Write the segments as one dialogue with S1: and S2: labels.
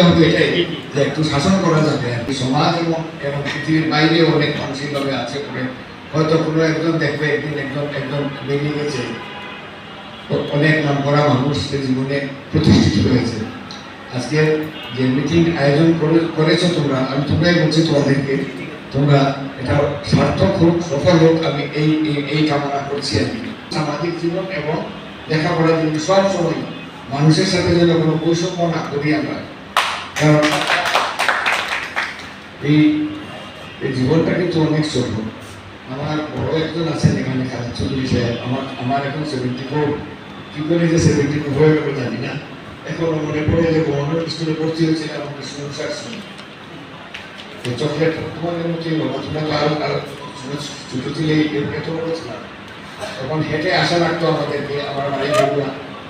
S1: হতো এটাই যে একটু শাসন করা যাবে আর কি। সমাজ এবং এবং পৃথিবীর বাইরে অনেক মানসিকভাবে আছে করে হয়তো কোনো একজন দেখবে, একদিন একজন একজন বেরিয়ে গেছে। অনেক নাম করা মানুষ সে জীবনে প্রতিষ্ঠিত হয়েছে। আজকে যে মিটিং আয়োজন করে করেছ তোমরা, আমি তোমরাই বলছি তোমাদেরকে, তোমরা এটা সার্থক হোক, সফল হোক, আমি এই এই- কামনা করছি কি। সামাজিক জীবন এবং লেখাপড়া জন্য সব সময় মানুষের সাথে যেন কোনো বৈষম্য না করি আমরা এই এই জীবনটা কিন্তু অনেক ছোট। আমার বড় একজন আছেন এখানে, কাজ চল্লিশ আমার আমার এখন সেভেন্টি ফোর কি করে যে সেভেন্টি ফোর হয়ে গেল জানি না। এখনও মনে পড়ে যে গভর্নমেন্ট স্কুলে ভর্তি হয়েছিল সমস্যার সময় তো চকলেট তোমাদের মতোই বাবা তো আরও আরও ছোট- ছিলে এ- এত বড় ছিল। তখন হেঁটে আসা লাগতো আমাদেরকে, আমার বাড়ি বগুড়া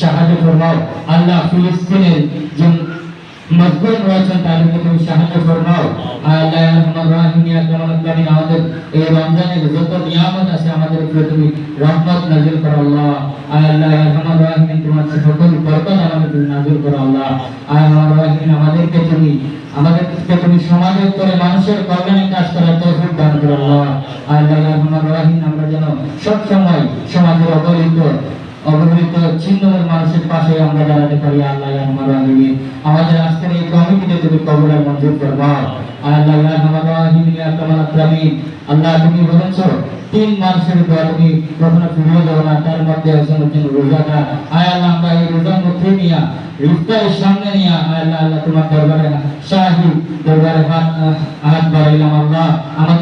S2: সাহায্য ফরমাও। আল্লাহ ফিলিস্তিনের যে মজবুত রয়েছেন তাদেরকে তুমি সাহায্য কামিন আমাদের এই রমজানের যত নিয়ামত আছে, আমাদের উপরে তুমি রহমত নাজিল করো মানুষের কল্যাণে কাজ করার তৌফিক দান করো আল্লাহ। রহমান রহিম, আমরা যেন সব সময় সমাজের অবহেলিত অবহেলিত ছিন্নমূল মানুষের পাশে আমরা দাঁড়াতে পারি। আল্লাহ রহমান রহিম। আমাদের আজকের এই কমিটিতে তুমি কবুল আর মঞ্জুর করবাও আল্লাহ রহিম ইয়া আল্লাহ তুমি বলেছ, তিন মানুষের দোয়া তুমি কখনো ফিরিয়ে দেবো না, তার মধ্যে একজন হচ্ছেন রোজাটা আয় আল্লাহ, আমরা এই রোজার মধ্যে নিয়ে ইফতারের সামনে নিয়ে, আয় আল্লাহ আল্লাহ তোমার দরবারে শাহী দরবারে হাত হাত বাড়াইলাম আল্লাহ। আমাদেরকে তুমি